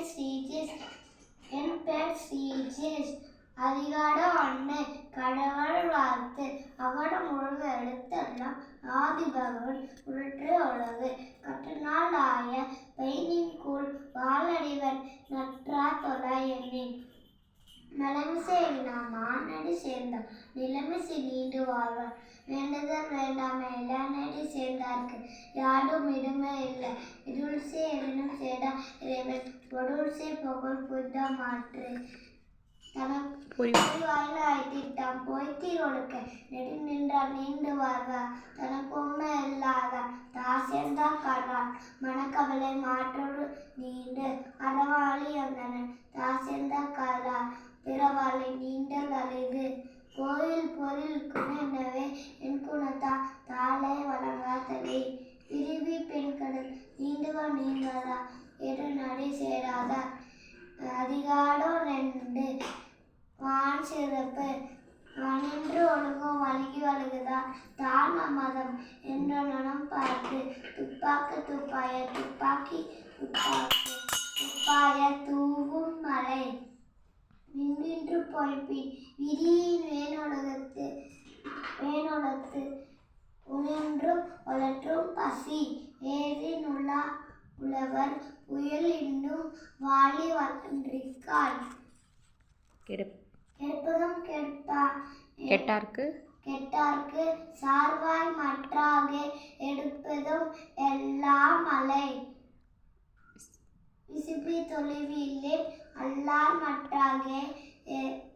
பேர் என் பேர் ஸ்ரீஜேஷ் அதிகாரம் அன்னை கடவுள் வாழ்த்து. அகடம் முழுவ எழுத்தெல்லாம் ஆதி பகவன் உருற்று உலகு கட்டுநாள் ஆய பெயினின் கூழ் வாழடிவன். மானடி சேர்ந்தார் நிலைமிசை நீண்டு வாழ்வார். வேண்டுதல் வேண்டாம் எல்லானடி சேர்ந்தார்க்கு யாரும் இடுமை இல்லை. இருள்சே எனும் சேடா இறைவன் பொருள்சே புகழ் புய்தா மாற்று. தனக்கு வாயில ஆய்த்திட்டான் பொய்த்தி ஒழுக்க. நெடு நின்றார் நீண்டு வாழ்வார் தனக்கு உண்மை இல்லாத? தாசேந்தா கறான் மனக்கவலை மாற்றோடு நீண்டு அறவாளி அந்தனன் பார்த்து துப்பாக்கு துப்பாய துப்பாக்கி துப்பாக்கி துப்பாய தூவும் மலை. நின்றின்று பொய்ப்பின் விதியின் வேணுலகத்து வேணுலத்து உணன்றும் ஒலற்றும் பசி. ஏறின் உள்ளா உழவர் புயல் இன்னும் வாலி வளன்றிக்காய் கெடு கெடுப்பதும் கெடுப்பா கெட்டார்க்கு கெட்டார்க்கு சார்வாய் மற்றாக எடுப்பதும் எல்லாம் மலை விசுப்பி தொலைவில்லை அல்லார் மற்றாக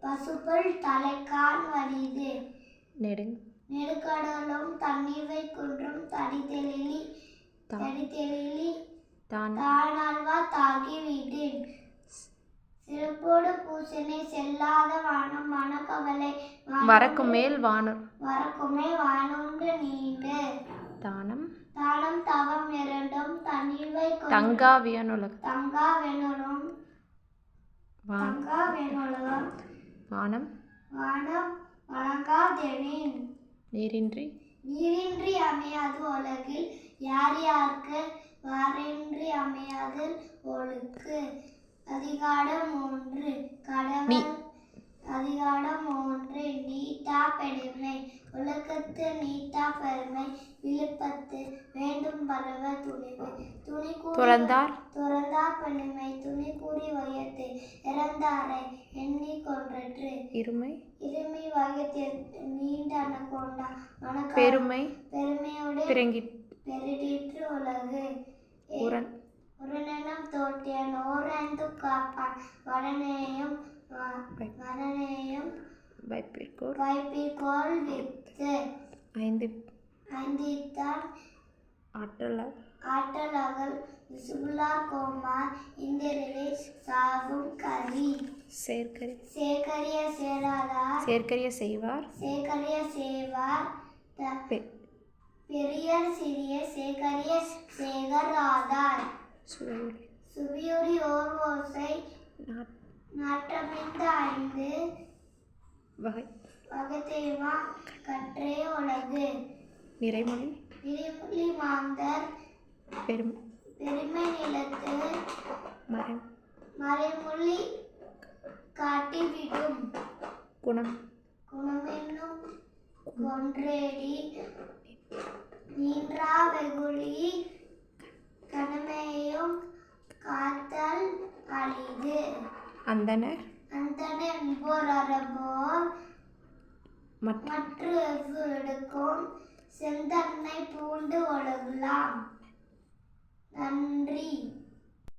பசுப்புல் தலைக்கான் வலிது. நெடுக்கடலும் தண்ணீரை குன்றும் தடி தெளிலி தா தடி தெளிலி தான் தானால்வா தாகி சிறப்போடு பூசனை செல்லாத வானம் மனக்கவலை வானம் வரக்கு மேல் வானர் வரக்குமே வானுண்டு நீண்டு. தானம். தானம் தவம் இரண்டும் தண்ணீரை தங்கா வியனுலக தங்கா வெணுலும் வான் தங்கா வெணுலகம் வானம். வானம் வணங்காதெனின். நீரின்றி. நீரின்றி அமையாது உலகில். யார் யாருக்கு? வாரின்றி அமையாது ஒழுக்கு அதிகாரம் மூன்று நீ. கடவுள் அதிகாரம் மூன்று நீட்டா பெருமை நீட்டா பெருமை விழுப்பத்து வேண்டும் பரவ துணிவு. துணி துறந்தார்? துறந்தார் பெருமை துணி கூறி வையத்து இறந்தாரை எண்ணி கொன்றற்று. இருமை? இருமை வகத்தில் நீண்ட அனகொண்டா வணக்கம் பெருமை? பெருமையோடு பிறங்கி பெருடிற்று உலகு. உரன். உடனெனம் தோட்டியன் ஓரந்து காப்பான். வடனேயும் வ- வை- வடனேயும் வைப்பிற்கோர் வைப்பிற்கோள் வித்து. ஐந்து. ஐந்தித்தான் ஆற்றலார் ஆற்றலகல் விசுபுலா கோமார் இந்திரலே சாவும் கரி சேர்க்கரி. சேகரிய சேராதார். சேர்க்கரிய செய்வார். சேகரிய சேவார் த- பெ- பெரியர் சிறிய சேகரிய சேகராதார். சுபியுரி ஓர் ஓசை நாட்- நாட்டமிந்த ஐந்து. வகை. வகத்தேவா கற்றே உலகு நிறைமொழி விரிமொழி மாந்தர். பெரும் பெருமை நிலத்து மரம் மறைமொழி காட்டிவிடும். குணம். குணமென்னும் கொன்றேடி. நீன்றா வெகுளி கணமேயும் காத்தல் அழிது. அந்தனர் அந்தன என்போர் மற்ற மற்ற எடுக்கும் செந்தன்னை பூண்டு ஒழுகலாம். நன்றி.